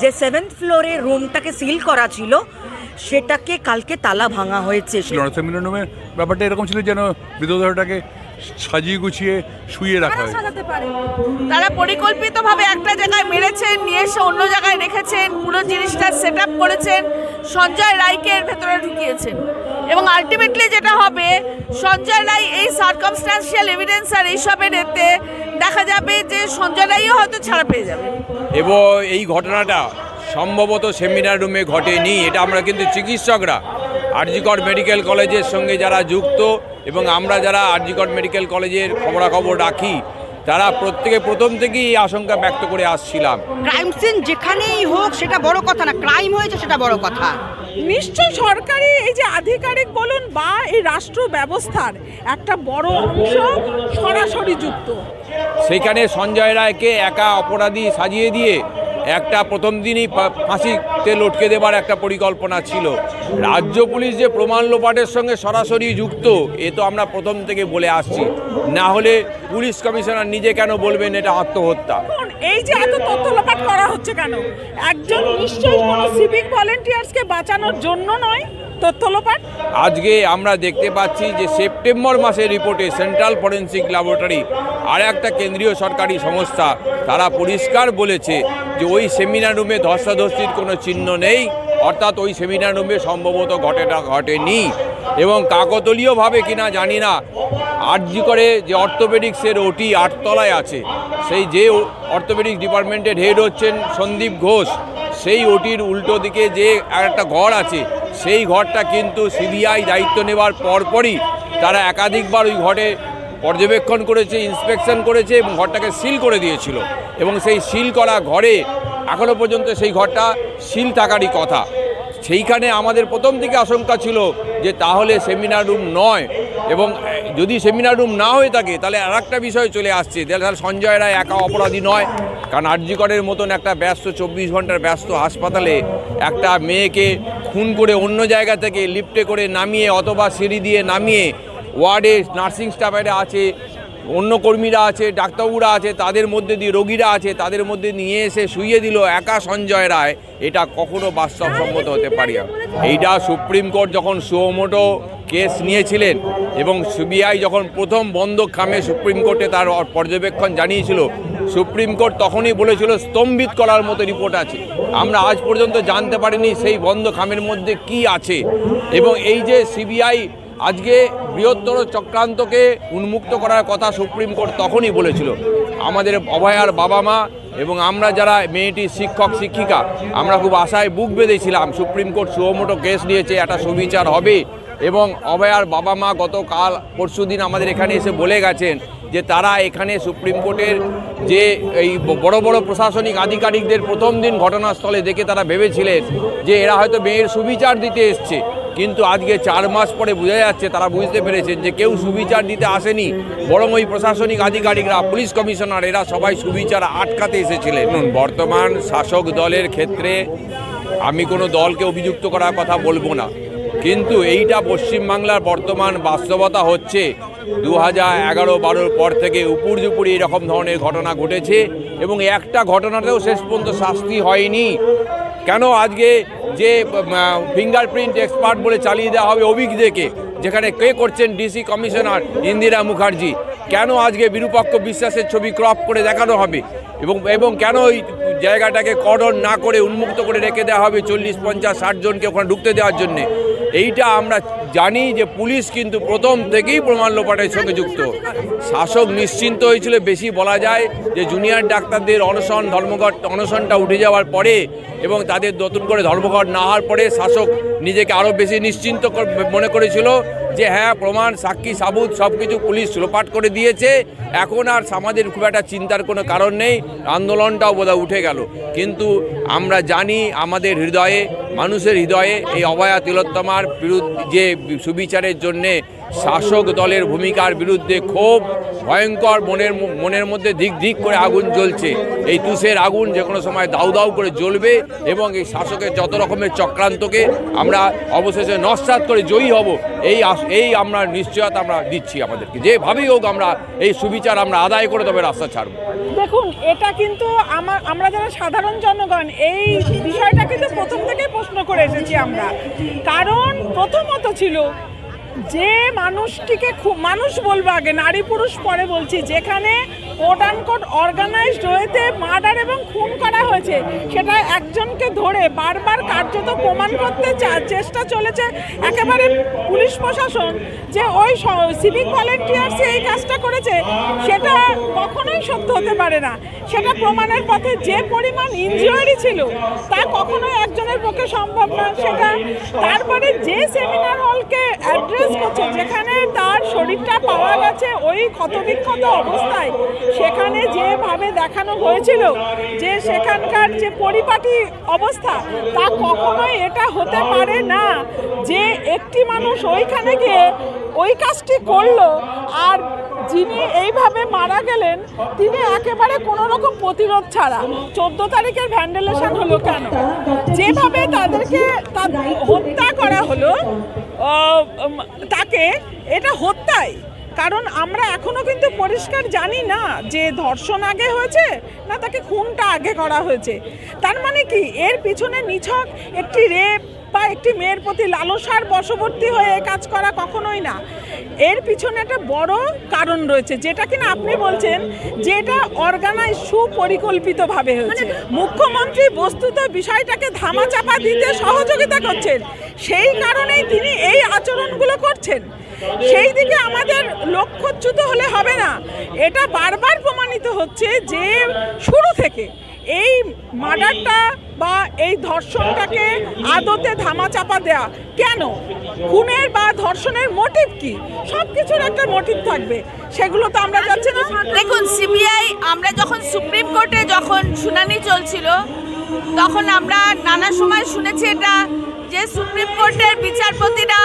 যে সেভেন্থ ফ্লোরে রুমটাকে সিল করা ছিল সেটাকে কালকে তালা ভাঙা হয়েছে। রুমে ব্যাপারটা এরকম ছিল যেন বিরোধীটাকে সাজিয়ে গুছিয়ে শুয়ে রাখা হয়। তারা পরিকল্পিতভাবে একটা জায়গায় মেরেছেন নিয়ে এসে অন্য জায়গায় রেখেছেন পুরো জিনিসটা সেট আপ করেছেন সঞ্জয় রায়কে এর ভেতরে ঢুকিয়েছেন। এবং আলটিমেটলি যেটা হবে সঞ্জয় রায় এই সার্কামস্টান্সিয়াল এভিডেন্স আর এইসবের এতে দেখা যাবে যে সঞ্জয় হয়তো ছাড়া পেয়ে যাবে। এবং এই ঘটনাটা সম্ভবত সেমিনার রুমে ঘটেনি, এটা আমরা কিন্তু চিকিৎসকরা, আরজিকর মেডিকেল কলেজের সঙ্গে যারা যুক্ত এবং আমরা যারা আরজিকর মেডিকেল কলেজের খবরাখবর রাখি তারা প্রত্যেকে প্রথম থেকেই এই আশঙ্কা ব্যক্ত করে আসছিলাম। ক্রাইম সিন যেখানেই হোক সেটা বড় কথা না। ক্রাইম হয়েছে সেটা বড় কথা। নিশ্চয় সরকারি এই যে আধিকারিক বলুন বা এই রাষ্ট্র ব্যবস্থার একটা বড় অংশ সরাসরি যুক্ত। সেখানে সঞ্জয় রায়কে একা অপরাধী সাজিয়ে দিয়ে একটা প্রথম দিনই ফাঁসিতে লটকে দেবার একটা পরিকল্পনা ছিল। রাজ্য পুলিশ যে প্রমাণ লোপাটের সঙ্গে সরাসরি যুক্ত, এ তো আমরা প্রথম থেকে বলে আসছি। না হলে পুলিশ কমিশনার নিজে কেন বলবেন এটা আত্মহত্যা? এই যে এত তথ্য লোপাট করা হচ্ছে কেন? একজন নিশ্চয়ই কোনো সিভিক ভলেন্টিয়ার্সকে বাঁচানোর জন্য নয় আজকে আমরা দেখতে পাচ্ছি যে সেপ্টেম্বর মাসের রিপোর্টে সেন্ট্রাল ফরেন্সিক ল্যাবরেটরি আর একটা কেন্দ্রীয় সরকারি সংস্থা, তারা পরিষ্কার বলেছে যে ওই সেমিনার রুমে ধস্তাধস্তির কোনো চিহ্ন নেই, অর্থাৎ ওই সেমিনার রুমে সম্ভবত ঘটেটা ঘটেনি। এবং কাকতলীয়ভাবে কিনা জানি না, আরজি করে যে অর্থোপেডিক্সের ওটি আটতলায় আছে, সেই যে অর্থোপেডিক্স ডিপার্টমেন্টের হেড হচ্ছেন সন্দীপ ঘোষ। সেই ওটির উল্টো দিকে যে একটা ঘর আছে, সেই ঘরটা কিন্তু সিবিআই দায়িত্ব নেওয়ার পরপরই তারা একাধিকবার ওই ঘরে পর্যবেক্ষণ করেছে, ইন্সপেকশন করেছে এবং ঘরটাকে সিল করে দিয়েছিল। এবং সেই সিল করা ঘরে এখনও পর্যন্ত সেই ঘরটা সিল থাকারই কথা। সেইখানে আমাদের প্রথম থেকে আশঙ্কা ছিল যে তাহলে সেমিনার রুম নয়। এবং যদি সেমিনার রুম না হয়ে থাকে, তাহলে আর একটা বিষয় চলে আসছে। তাহলে সঞ্জয় রায় একা অপরাধী নয়, কারণ আরজিকরের মতন একটা ব্যস্ত চব্বিশ ঘণ্টার ব্যস্ত হাসপাতালে একটা মেয়েকে খুন করে অন্য জায়গা থেকে লিফটে করে নামিয়ে অথবা সিঁড়ি দিয়ে নামিয়ে ওয়ার্ডে নার্সিং স্টাফেরা আছে অন্য কর্মীরা আছে, ডাক্তারবাবুরা আছে, তাদের মধ্যে দিয়ে রোগীরা আছে, তাদের মধ্যে নিয়ে এসে শুইয়ে দিল একা সঞ্জয় রায়। এটা কখনো বাস্তবসম্মত হতে পারি না। এইটা সুপ্রিম কোর্ট যখন সুমোটো কেস নিয়েছিলেন এবং সিবিআই যখন প্রথম বন্ধ খামে সুপ্রিম কোর্টে তার পর্যবেক্ষণ জানিয়েছিল, সুপ্রিম কোর্ট তখনই বলেছিল, স্তম্ভিত করার মতো রিপোর্ট আছে। আমরা আজ পর্যন্ত জানতে পারিনি সেই বন্ধ খামের মধ্যে কি আছে। এবং এই যে সিবিআই আজকে বৃহত্তর চক্রান্তকে উন্মুক্ত করার কথা সুপ্রিম কোর্ট তখনই বলেছিল। আমাদের অভয়ার বাবা মা এবং আমরা যারা মেয়েটির শিক্ষক, শিক্ষিকা, আমরা খুব আশায় বুক বেঁধেছিলাম। Supreme court suo motu case নিয়েছে, একটা সুবিচার হবে এবং অভয়ার বাবা মা গতকাল পরশু দিন আমাদের এখানে এসে বলে গেছেন যে তারা এখানে সুপ্রিম কোর্টের যে এই বড় বড় প্রশাসনিক আধিকারিকদের প্রথম দিন ঘটনাস্থলে দেখে তারা ভেবেছিলেন যে এরা হয়তো মেয়ের সুবিচার দিতে এসছে। কিন্তু আজকে চার মাস পরে বোঝা যাচ্ছে, তারা বুঝতে পেরেছেন যে কেউ সুবিচার দিতে আসেনি। বরং ওই প্রশাসনিক আধিকারিকরা, পুলিশ কমিশনার, এরা সবাই সুবিচার আটকাতে এসেছিলেন। বর্তমান শাসক দলের ক্ষেত্রে আমি কোনো দলকে অভিযুক্ত করার কথা বলব না। কিন্তু এইটা পশ্চিমবাংলার বর্তমান বাস্তবতা হচ্ছে। দু হাজার এগারো বারোর পর থেকে উপর্যুপুরি এরকম ধরনের ঘটনা ঘটেছে এবং একটা ঘটনাতেও শেষ পর্যন্ত শাস্তি হয়নি। কেন আজকে যে ফিঙ্গারপ্রিন্ট এক্সপার্ট বলে চালিয়ে দেওয়া হবে অভিজ্ঞদেরকে, যেখানে কে করছেন ডিসি কমিশনার ইন্দিরা মুখার্জি, কেন আজকে বিরূপাক্ষ বিশ্বাসের ছবি ক্রপ করে দেখানো হবে? এবং এবং কেন ওই জায়গাটাকে কর্ডন না করে উন্মুক্ত করে রেখে দেওয়া হবে চল্লিশ, পঞ্চাশ, ষাট জনকে ওখানে ঢুকতে দেওয়ার জন্যে? এইটা আমরা জানি যে পুলিশ কিন্তু প্রথম থেকেই প্রমাণ লোপাটের সঙ্গে যুক্ত। শাসক নিশ্চিন্ত হয়েছিল, বেশি বলা যায় যে জুনিয়র ডাক্তারদের অনশন, ধর্মঘট, অনশনটা উঠে যাওয়ার পরে এবং তাদের নতুন করে ধর্মঘট না হওয়ার পরে শাসক নিজেকে আরও বেশি নিশ্চিন্ত মনে করেছিল যে হ্যাঁ প্রমাণ, সাক্ষী, সাবুত সব কিছু পুলিশ লোপাট করে দিয়েছে। এখন আর সমাজের খুব একটা চিন্তার কোনো কারণ নেই, আন্দোলনটাও বোধহয় উঠে গেল। কিন্তু আমরা জানি আমাদের হৃদয়ে, মানুষের হৃদয়ে এই অভয়া তিলোত্তমার বিরুদ্ধে যে সুবিচারের জন্যে শাসক দলের ভূমিকার বিরুদ্ধে ক্ষোভ ভয়ঙ্কর মনের মনের মধ্যে দিক দিক করে আগুন জ্বলছে। এই তুষের আগুন যে কোনো সময় দাউ দাউ করে জ্বলবে এবং এই শাসকের যত রকমের চক্রান্তকে আমরা অবশেষে নস্বাত করে জয়ী হব, এই এই আমরা নিশ্চয়তা আমরা দিচ্ছি আমাদেরকে। যেভাবেই হোক আমরা এই সুবিচার আমরা আদায় করে তবে রাস্তা ছাড়বো। দেখুন, এটা কিন্তু আমার আমরা যারা সাধারণ জনগণ, এই বিষয়টা কিন্তু প্রথম থেকে প্রশ্ন করে এসেছি আমরা। কারণ প্রথমত ছিল যে মানুষটিকে খুব মানুষ বলব আগে নারী পুরুষ পরে বলছি যেখানে কোট অর্গানাইজড ওয়েতে মার্ডার এবং খুন করা হয়েছে। সেটা একজনকে ধরে বারবার কার্যত প্রমাণ করতে চেষ্টা চলেছে একেবারে পুলিশ প্রশাসন যে ওই সিভিক ভলেন্টিয়ার্স এই কাজটা করেছে, সেটা কখনোই সত্য হতে পারে না। সেটা প্রমাণের পথে যে পরিমাণ ইনজুরি ছিল, তা কখনোই একজনের পক্ষে সম্ভব না। সেটা তারপরে যে সেমিনার হলকে অ্যাড্রেস করছে, যেখানে তার শরীরটা পাওয়া গেছে ওই ক্ষতবিক্ষত অবস্থায় সেখানে যেভাবে দেখানো হয়েছিল যে সেখানকার যে পরিপাটি অবস্থা, তা কখনোই এটা হতে পারে না। যে একটি মানুষ ওইখানে গিয়ে ওই কাজটি করল আর যিনি এইভাবে মারা গেলেন, তিনি একেবারে কোনো রকম প্রতিরোধ ছাড়া। চোদ্দ তারিখের ভ্যান্ডেলেশন হলো কেন? যেভাবে তাদেরকে হত্যা করা হলো তাকে এটা হত্যাই কারণ আমরা এখনও কিন্তু পরিষ্কার জানি না যে ধর্ষণ আগে হয়েছে না তাকে খুনটা আগে করা হয়েছে। তার মানে কি? এর পিছনে নিছক একটি রেপ বা একটি মেয়ের প্রতি লালসার বশবর্তী হয়ে কাজ করা কখনোই না। এর পিছনে একটা বড় কারণ রয়েছে যেটা কিনা আপনি বলছেন যে এটা অর্গানাইজ সুপরিকল্পিতভাবে হয়েছে। মুখ্যমন্ত্রী বস্তুত বিষয়টাকে ধামাচাপা দিতে সহযোগিতা করছেন সেই কারণেই তিনি এই আচরণগুলো করছেন। সেই দিকে আমাদের লক্ষ্যচ্যুত হলে হবে না। এটা বারবার প্রমাণিত হচ্ছে যে শুরু থেকে এই মার্ডারটা বা এই ধর্ষণটাকে আদতে ধামাচাপা দেয়া। কেন? খুনের বা ধর্ষণের মোটিভ কি? সব কিছুর একটা মোটিভ থাকবে। সেগুলো তো আমরা যাচ্ছি না। দেখুন সিবিআই আমরা যখন সুপ্রিম কোর্টে যখন শুনানি চলছিল, তখন আমরা নানা সময় শুনেছি এটা, যে সুপ্রিম কোর্টের বিচারপতিরা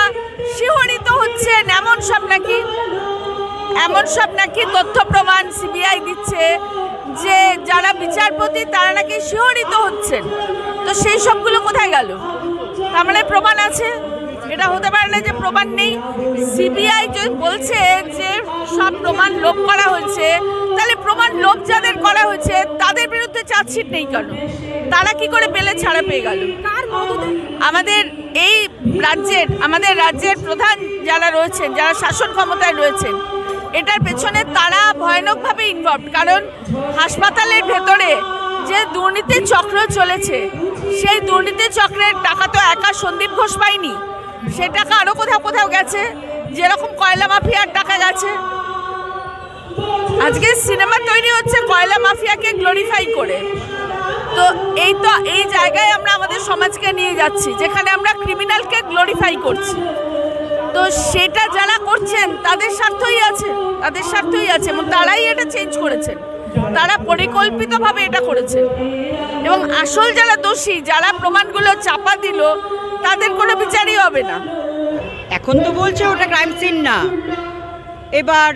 শিহরিত হচ্ছেন। এমন সব নাকি, এমন সব নাকি তথ্য প্রমাণ সিবিআই বিচারপতি তারা নাকি শিহরিত হচ্ছেন। তো সেই সবগুলো কোথায় গেল? তার মানে প্রমাণ আছে। এটা হতে পারে না যে প্রমাণ নেই। সিবিআই যদি বলছে যে সব প্রমাণ লোপ করা হয়েছে তাহলে প্রমাণ লোপ যাদের করা হয়েছে তাদের বিরুদ্ধে চার্জশিট নেই কেন? তারা কি করে পেলে ছাড়া পেয়ে গেল? আমাদের এই রাজ্যের আমাদের রাজ্যের প্রধান যারা রয়েছেন যারা শাসন ক্ষমতায় রয়েছেন এটার পেছনে তারা ভয়ানকভাবে ইনভলভ কারণ হাসপাতালের ভেতরে যে দুর্নীতি চক্র চলেছে, সেই দুর্নীতি চক্রের টাকা তো একা সন্দীপ ঘোষ পায়নি। সে টাকা আরও কোথাও কোথাও গেছে, যেরকম কয়লা মাফিয়ার টাকা গেছে। আজকে সিনেমা তৈরি হচ্ছে কয়লা মাফিয়াকে গ্লোরিফাই করে। তো এই তো, এই জায়গায় আমরা আমাদের সমাজকে নিয়ে যাচ্ছি, যেখানে আমরা ক্রিমিনালকে গ্লোরিফাই করছি। তো সেটা যারা করছেন, তাদের স্বার্থই আছে, তাদের স্বার্থই আছে, এবং তারাই এটা চেঞ্জ করেছেন। তারা পরিকল্পিতভাবে এটা করেছে। এবং আসল যারা দোষী, যারা প্রমাণগুলো চাপা দিল, তাদের কোনো বিচারই হবে না। এখন তো বলছে ওটা ক্রাইম সিন না। এবার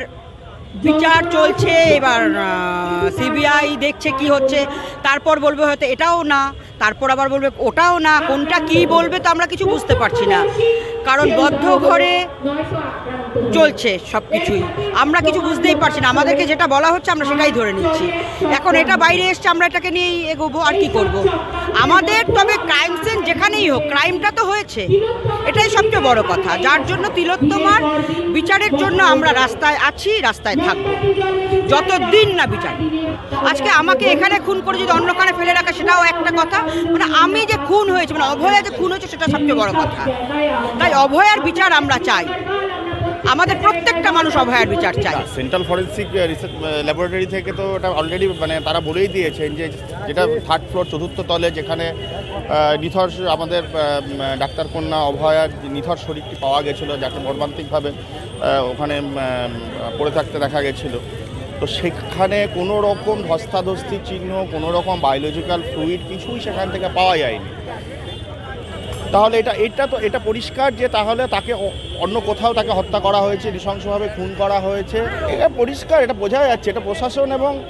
বিচার চলছে, এবার সিবিআই দেখছে কি হচ্ছে। তারপর বলবে হয়তো এটাও না, তারপর আবার বলবে ওটাও না, কোনটা কি বলবে তো আমরা কিছু বুঝতে পারছি না। কারণ বদ্ধ ঘরে চলছে সব কিছুই আমরা কিছু বুঝতেই পারছি না। আমাদেরকে যেটা বলা হচ্ছে, আমরা সেটাই ধরে নিচ্ছি। এখন এটা বাইরে এসছে, আমরা এটাকে নিয়েই এগোবো, আর কি করব। আমাদের তবে ক্রাইম সিন যেখানেই হোক ক্রাইমটা তো হয়েছে। এটাই সবচেয়ে বড় কথা। যার জন্য তিলোত্তমার বিচারের জন্য আমরা রাস্তায় আছি, রাস্তায় থাকব। যতদিন না বিচার। আজকে আমাকে এখানে খুন করে যদি অন্যখানে ফেলে রাখে, সেটাও একটা কথা। মানে আমি যে খুন হয়েছে মানে অভয়া যে খুন হয়েছে, সেটা সবচেয়ে বড় কথা। তাই অভয়ার বিচার আমরা চাই। আমাদের প্রত্যেকটা মানুষ অভয়ার বিচার চাই সেন্ট্রাল ফরেন্সিক রিসার্চ ল্যাবরেটরি থেকে তো ওটা অলরেডি মানে তারা বলেই দিয়েছেন যে যেটা থার্ড ফ্লোর চতুর্থ তলে যেখানে আহ, নিথর আমাদের উম, ডাক্তার কন্যা অভয়ার নিথর শরীরটি পাওয়া গেছিল যাকে মর্মান্তিকভাবে ওখানে পড়ে থাকতে দেখা গেছিল। তো সেখানে কোনো রকম ধস্তাধস্তি চিহ্ন কোনো রকম বায়োলজিক্যাল ফ্লুইড কিছুই সেখান থেকে পাওয়া যায়নি। তাহলে এটা এটা তো, এটা পরিষ্কার যে তাহলে তাকে অন্য কোথাও তাকে হত্যা করা হয়েছে, নৃশংসভাবে খুন করা হয়েছে। এটা পরিষ্কার, এটা বোঝা যাচ্ছে, এটা প্রশাসন এবং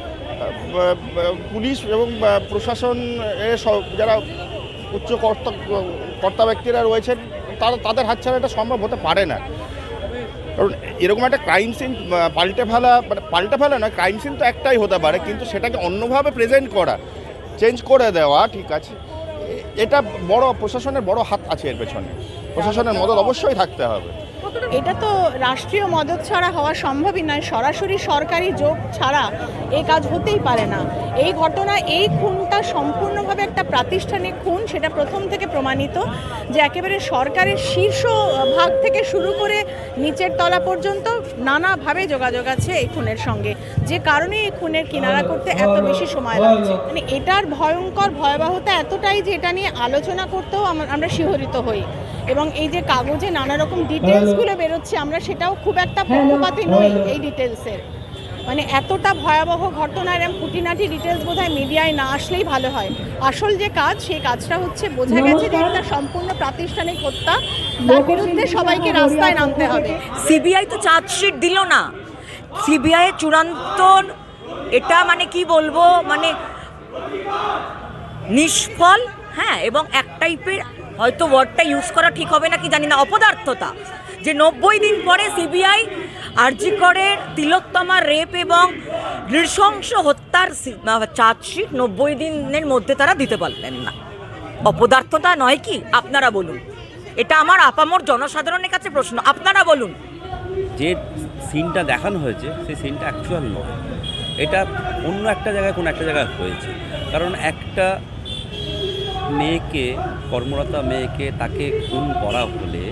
পুলিশ এবং প্রশাসন সব- যারা উচ্চ কর্তা কর্তা ব্যক্তিরা রয়েছেন, তারা, তাদের হাত ছাড়া এটা সম্ভব হতে পারে না। কারণ এরকম একটা ক্রাইম সিন পাল্টে ফেলা মানে পাল্টে ফেলা না ক্রাইম সিন তো একটাই হতে পারে, কিন্তু সেটাকে অন্যভাবে প্রেজেন্ট করা চেঞ্জ করে দেওয়া, ঠিক আছে? এ- এটা বড় প্রশাসনের বড় হাত আছে এর পেছনে। প্রশাসনের মদত অবশ্যই থাকতে হবে। এটা তো রাষ্ট্রীয় মদত ছাড়া হওয়া সম্ভবই নয়। সরাসরি সরকারি যোগ ছাড়া এই কাজ হতেই পারে না। এই ঘটনা, এই খুনটা সম্পূর্ণভাবে একটা প্রাতিষ্ঠানিক খুন, সেটা প্রথম থেকে প্রমাণিত যে একেবারে সরকারের শীর্ষ ভাগ থেকে শুরু করে নিচের তলা পর্যন্ত নানাভাবে যোগাযোগ আছে এই খুনের সঙ্গে। যে কারণে এই খুনের কিনারা করতে এত বেশি সময় লাগছে। মানে এটার ভয়ঙ্কর ভয়াবহতা এতটাই যে এটা নিয়ে আলোচনা করতেও আমরা শিহরিত হই। এবং এই যে কাগজে নানা রকম ডিটেলসগুলো বেরোচ্ছে আমরা সেটাও খুব একটা পক্ষপাতি নই এই ডিটেলসের মানে এতটা ভয়াবহ ঘটনার এরম খুঁটিনাটি ডিটেলস বোধহয় মিডিয়ায় না আসলেই ভালো হয়। আসল যে কাজ সেই কাজটা হচ্ছে বোঝা গেছে যে একটা সম্পূর্ণ প্রাতিষ্ঠানিক হত্যা। তার বিরুদ্ধে সবাইকে রাস্তায় নামতে হবে। সিবিআই তো চার্জশিট দিল না। সিবিআই চূড়ান্ত এটা মানে কি বলব? মানে নিষ্ফল হ্যাঁ এবং এক টাইপের হয়তো ওয়ার্ডটা ইউজ করা ঠিক হবে না কি জানি না, অপদার্থতা। যে নব্বই দিন পরে সিবিআই আরজিকরের তিলোত্তমা রেপ এবং নৃশংস হত্যার চার্জশিট নব্বই দিনের মধ্যে তারা দিতে পারলেন না। অপদার্থতা নয় কি? আপনারা বলুন। এটা আমার আপামর জনসাধারণের কাছে প্রশ্ন। আপনারা বলুন। যে সিনটা দেখানো হয়েছে, সেই সিনটা অ্যাকচুয়াল নয়। এটা অন্য একটা জায়গায় কোনো একটা জায়গায় হয়েছে। কারণ একটা মেয়েকে, কর্মরতা মেয়েকে তাকে খুন করা হলে,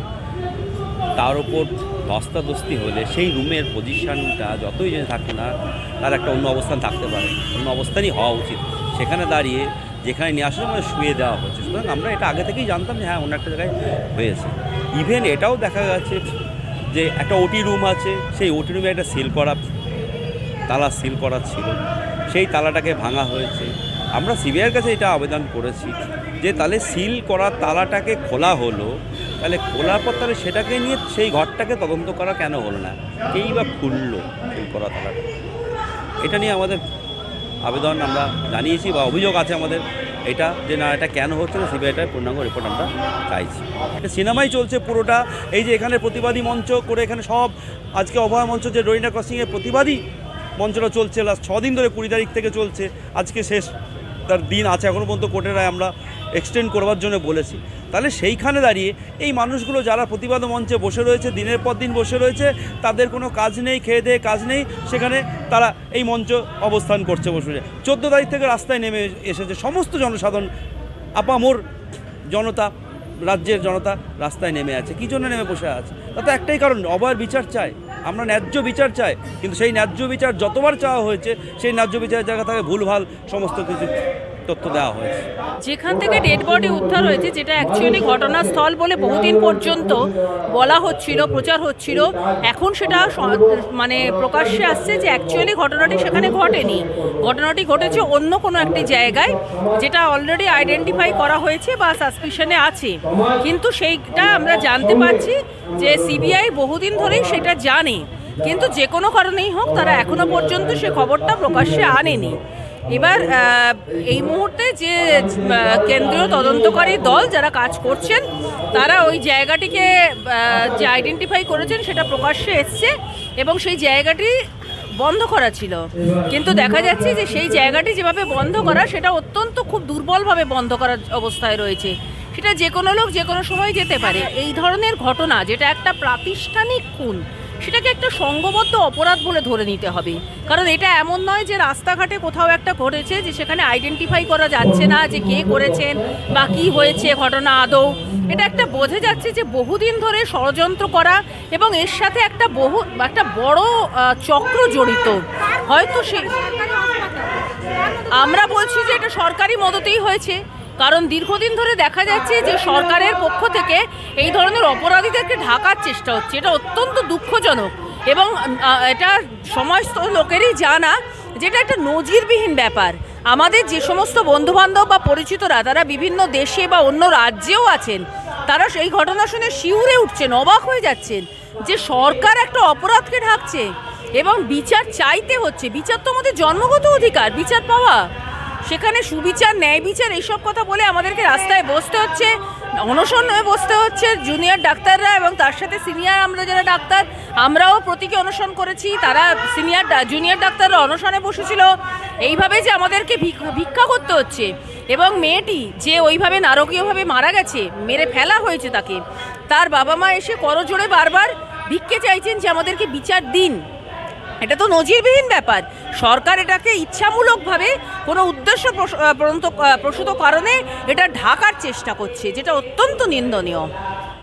তার ওপর ধস্তাধস্তি হলে সেই রুমের পজিশনটা যতই যে থাকে না, তার একটা অন্য অবস্থান থাকতে পারে। অন্য অবস্থানই হওয়া উচিত। সেখানে দাঁড়িয়ে যেখানে নিয়ে আসার সময় শুয়ে দেওয়া হচ্ছে সুতরাং আমরা এটা আগে থেকেই জানতাম যে হ্যাঁ অন্য একটা জায়গায় হয়েছে। ইভেন এটাও দেখা গেছে যে একটা ওটি রুম আছে, সেই ওটি রুমে একটা সিল করা তালা সিল করা ছিল। সেই তালাটাকে ভাঙা হয়েছে। আমরা সিবিআইয়ের কাছে এটা আবেদন করেছি যে তাহলে সিল করা তালাটাকে খোলা হলো, তাহলে খোলার পর তাহলে সেটাকে নিয়ে সেই ঘরটাকে তদন্ত করা কেন হলো না? কেই বা খুললো সিল করা তালাটা? এটা নিয়ে আমাদের আবেদন আমরা জানিয়েছি বা অভিযোগ আছে আমাদের। এটা যে না, এটা কেন হচ্ছে না সিবিআইটার পূর্ণাঙ্গ রিপোর্ট আমরা চাইছি। সিনেমাই চলছে পুরোটা, এই যে এখানে প্রতিবাদী মঞ্চ করে এখানে সব, আজকে অভয় মঞ্চ যে রোহিঙ্গা ক্রসিংয়ের প্রতিবাদী মঞ্চটা চলছে লাস্ট ছদিন দিন ধরে কুড়ি তারিখ থেকে চলছে, আজকে শেষ, তার দিন আছে এখনও পর্যন্ত কোর্টের রায় আমরা এক্সটেন্ড করবার জন্য বলেছি। তাহলে সেইখানে দাঁড়িয়ে এই মানুষগুলো যারা প্রতিবাদ মঞ্চে বসে রয়েছে, দিনের পর দিন বসে রয়েছে, তাদের কোনো কাজ নেই, খেয়ে দেয়ে কাজ নেই, সেখানে তারা এই মঞ্চ অবস্থান করছে বসে চোদ্দ তারিখ থেকে রাস্তায় নেমে এসেছে সমস্ত জনসাধারণ, আপামোর জনতা, রাজ্যের জনতা রাস্তায় নেমে আছে। কী জন্য নেমে বসে আছে? তাতে একটাই কারণ, অভয়ের বিচার চাই। আমরা ন্যায্য বিচার চাই, কিন্তু সেই ন্যায্য বিচার যতবার চাওয়া হয়েছে, সেই ন্যায্য বিচারের জায়গা থেকে ভুলভাল সমস্ত কিছু তথ্য দেওয়া হয়েছে। যেখান থেকে ডেড বডি উদ্ধার হয়েছে, যেটা অ্যাকচুয়ালি ঘটনাস্থল বলে বহুদিন পর্যন্ত বলা হচ্ছিল, প্রচার হচ্ছিল, এখন সেটা মানে প্রকাশ্যে আসছে যে অ্যাকচুয়ালি ঘটনাটি সেখানে ঘটেনি। ঘটনাটি ঘটেছে অন্য কোনো একটি জায়গায়, যেটা অলরেডি আইডেন্টিফাই করা হয়েছে বা সাসপিশনে আছে। কিন্তু সেইটা আমরা জানতে পারছি যে সিবিআই বহুদিন ধরেই সেটা জানে। কিন্তু যে কোনো কারণেই হোক, তারা এখনও পর্যন্ত সে খবরটা প্রকাশ্যে আনেনি। এবার এই মুহূর্তে যে কেন্দ্রীয় তদন্তকারী দল যারা কাজ করছেন, তারা ওই জায়গাটিকে যে আইডেন্টিফাই করেছেন সেটা প্রকাশ্যে এসছে এবং সেই জায়গাটি বন্ধ করা ছিল। কিন্তু দেখা যাচ্ছে যে সেই জায়গাটি যেভাবে বন্ধ করা, সেটা অত্যন্ত খুব দুর্বলভাবে বন্ধ করার অবস্থায় রয়েছে। সেটা যে কোনো লোক যে কোনো সময় যেতে পারে। এই ধরনের ঘটনা, যেটা একটা প্রাতিষ্ঠানিক খুন সেটাকে একটা সংঘবদ্ধ অপরাধ বলে ধরে নিতে হবে। কারণ এটা এমন নয় যে রাস্তাঘাটে কোথাও একটা ঘটেছে যে সেখানে আইডেন্টিফাই করা যাচ্ছে না যে কে করেছেন বা কী হয়েছে ঘটনা আদৌ। এটা একটা বোঝা যাচ্ছে যে বহুদিন ধরে ষড়যন্ত্র করা এবং এর সাথে একটা বহু, একটা বড় চক্র জড়িত। হয়তো সে আমরা বলছি যে এটা সরকারি মদতেই হয়েছে। কারণ দীর্ঘদিন ধরে দেখা যাচ্ছে যে সরকারের পক্ষ থেকে এই ধরনের অপরাধীদেরকে ঢাকার চেষ্টা হচ্ছে। এটা অত্যন্ত দুঃখজনক এবং এটা সমস্ত লোকেরই জানা যেটা একটা নজিরবিহীন ব্যাপার। আমাদের যে সমস্ত বন্ধুবান্ধব বা পরিচিতরা, তারা বিভিন্ন দেশে বা অন্য রাজ্যেও আছেন, তারা সেই ঘটনা শুনে শিউরে উঠছেন, অবাক হয়ে যাচ্ছেন যে সরকার একটা অপরাধকে ঢাকছে এবং বিচার চাইতে হচ্ছে। বিচার তো আমাদের জন্মগত অধিকার, বিচার পাওয়া। সেখানে সুবিচার ন্যায় বিচার এইসব কথা বলে আমাদেরকে রাস্তায় বসতে হচ্ছে, অনশন হয়ে বসতে হচ্ছে জুনিয়র ডাক্তাররা এবং তার সাথে সিনিয়র আমরা যারা ডাক্তার, আমরাও প্রতীকে অনশন করেছি। তারা সিনিয়র জুনিয়র ডাক্তাররা অনশনে বসেছিল। এইভাবে যে আমাদেরকে ভিক- ভিক্ষা করতে হচ্ছে এবং মেয়েটি যে ওইভাবে নারকীয়ভাবে মারা গেছে, মেরে ফেলা হয়েছে তাকে, তার বাবা মা এসে করজোড়ে বারবার ভিক্ষে চাইছেন যে আমাদেরকে বিচার দিন। এটা তো নজিরবিহীন ব্যাপার। সরকার এটাকে ইচ্ছামূলকভাবে কোনো উদ্দেশ্য প্রসূত কারণে এটা ঢাকার চেষ্টা করছে যেটা অত্যন্ত নিন্দনীয়।